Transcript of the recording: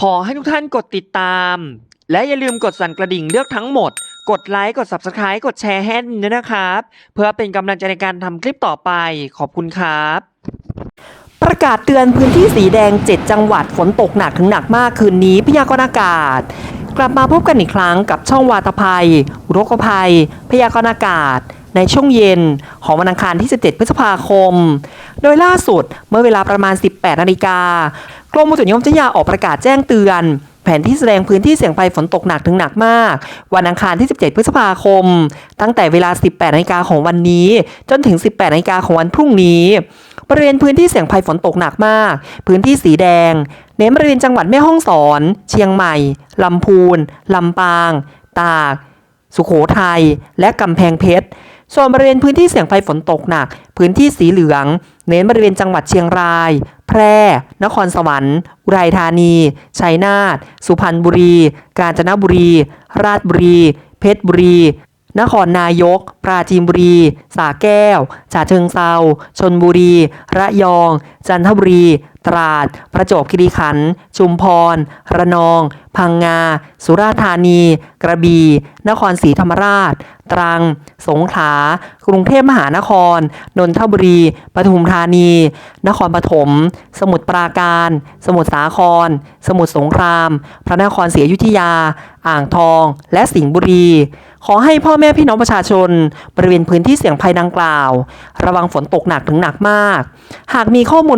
ขอให้ทุกท่านกดติดตาม และอย่าลืมกดสั่นกระดิ่งเลือกทั้งหมด กดไลค์ กด Subscribe กดแชร์ให้ด้วยนะครับ เพื่อเป็นกำลังใจในการทำคลิปต่อไป ขอบคุณครับ ประกาศเตือนพื้นที่สีแดง 7 จังหวัดฝนตกหนักถึงหนักมากคืนนี้พยากรณ์อากาศ กลับมาพบกันอีกครั้งกับช่องวาตภัยอุทกภัย พยากรณ์อากาศในช่วงเย็นของวันอังคารที่ 17 พฤษภาคม โดยล่าสุดเมื่อเวลาประมาณ 18 นาฬิกา กรมอุตุนิยมวิทยาออกประกาศแจ้งเตือน แผนที่แสดงพื้นที่เสี่ยงภัยฝนตกหนักถึงหนักมาก วันอังคารที่ 17 พฤษภาคม ตั้งแต่เวลา 18นาฬิกาของวันนี้ จนถึง 18นาฬิกาของวันพรุ่งนี้บริเวณพื้นที่เสี่ยงภัยฝนตกหนักมาก พื้นที่สีแดง เน้นบริเวณจังหวัดแม่ฮ่องสอน เชียงใหม่ ลำพูน ลำปาง ตาก สุขโขทัยและกำแพงเพชร ส่วนบริเวณพื้นที่เสี่ยงภัยฝนตกหนัก พื้นที่สีเหลือง เน้นบริเวณจังหวัดเชียงราย แพร่ นครสวรรค์ อุทัยธานี ชัยนาท สุพรรณบุรี กาญจนบุรี ราชบุรี เพชรบุรี นครนายก ปราจีนบุรี สาแก้วฉะเชิงเซาชนบุรี ระยอง จันทบุรี ตราด ประจวบคีรีขันธ์ ชุมพร ระนอง พังงา สุราษฎร์ธานี กระบี่ นครศรีธรรมราช ตรัง สงขลา กรุงเทพมหานคร นนทบุรี ปทุมธานี นครปฐม สมุทรปราการ สมุทรสาคร สมุทรสงคราม พระนครศรีอยุธยา อ่างทอง และสิงห์บุรี ขอให้พ่อแม่พี่น้องประชาชน บริเวณพื้นที่เสี่ยงภัยดังกล่าว ระวังฝนตกหนักถึงหนักมาก หากมีข้อมูล